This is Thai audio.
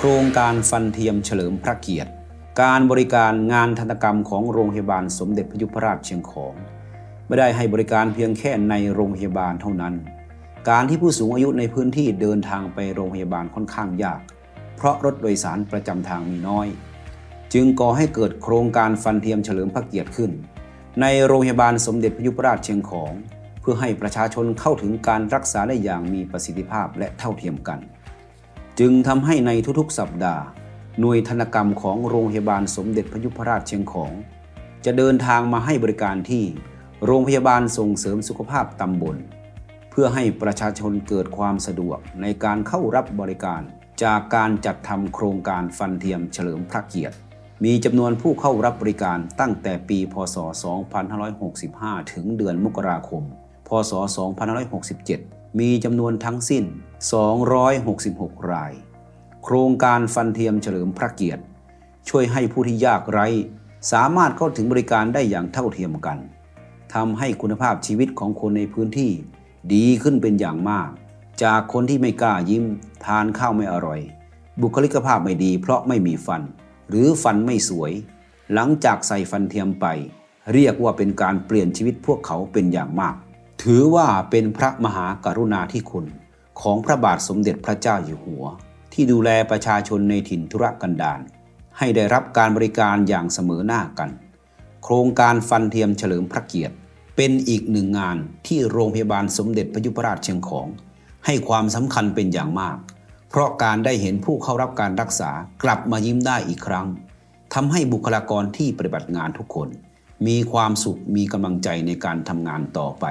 โครงการฟันเทียมเฉลิมพระเกียรติ การบริการงานทันตกรรมของโรงพยาบาลสมเด็จพระยุพราชเชียงของ ไม่ได้ให้บริการเพียงแค่ในโรงพยาบาลเท่านั้น การที่ผู้สูงอายุในพื้นที่เดินทางไปโรงพยาบาลค่อนข้างยาก เพราะรถโดยสารประจำทางมีน้อย จึงก่อให้เกิดโครงการฟันเทียมเฉลิมพระเกียรติขึ้น ในโรงพยาบาลสมเด็จพระยุพราชเชียงของ เพื่อให้ประชาชนเข้าถึงการรักษาได้อย่างมีประสิทธิภาพและเท่าเทียมกัน จึงทำให้ในทุกๆ สัปดาห์ หน่วยธนกรรมของโรงพยาบาลสมเด็จพยุพราชเชียงของ จะเดินทางมาให้บริการที่โรงพยาบาลส่งเสริมสุขภาพตำบล เพื่อให้ประชาชนเกิดความสะดวกในการเข้ารับบริการ จากการจัดทำโครงการฟันเทียมเฉลิมพระเกียรติ มีจำนวนผู้เข้ารับบริการตั้งแต่ปี พศ 2565 ถึงเดือนมกราคม พศ 2567 มีจำนวนทั้งสิ้น 266 ราย โครงการฟันเทียมเฉลิมพระเกียรติ ช่วยให้ผู้ที่ยากไร้ สามารถเข้าถึงบริการได้อย่างเท่าเทียมกันทำให้คุณภาพชีวิตของคนในพื้นที่ ดีขึ้นเป็นอย่างมาก จากคนที่ไม่กล้ายิ้ม ทานข้าวไม่อร่อย บุคลิกภาพไม่ดีเพราะไม่มีฟัน หรือฟันไม่สวย หลังจากใส่ฟันเทียมไป เรียกว่าเป็นการเปลี่ยนชีวิตพวกเขาเป็นอย่างมาก ถือว่าเป็นพระมหากรุณาธิคุณของพระบาทสมเด็จพระเจ้าอยู่หัว ที่ดูแลประชาชนในถิ่นธุรกันดารให้ได้รับการบริการอย่างเสมอหน้ากัน โครงการฟันเทียมเฉลิมพระเกียรติ เป็นอีกหนึ่งงานที่โรงพยาบาลสมเด็จพระยุพราชเชียงของ ให้ความสำคัญเป็นอย่างมาก เพราะการได้เห็นผู้เข้ารับการรักษากลับมายิ้มได้อีกครั้งทำให้บุคลากรที่ปฏิบัติงานทุกคน มีความสุขมีกำลังใจในการทำงานต่อไป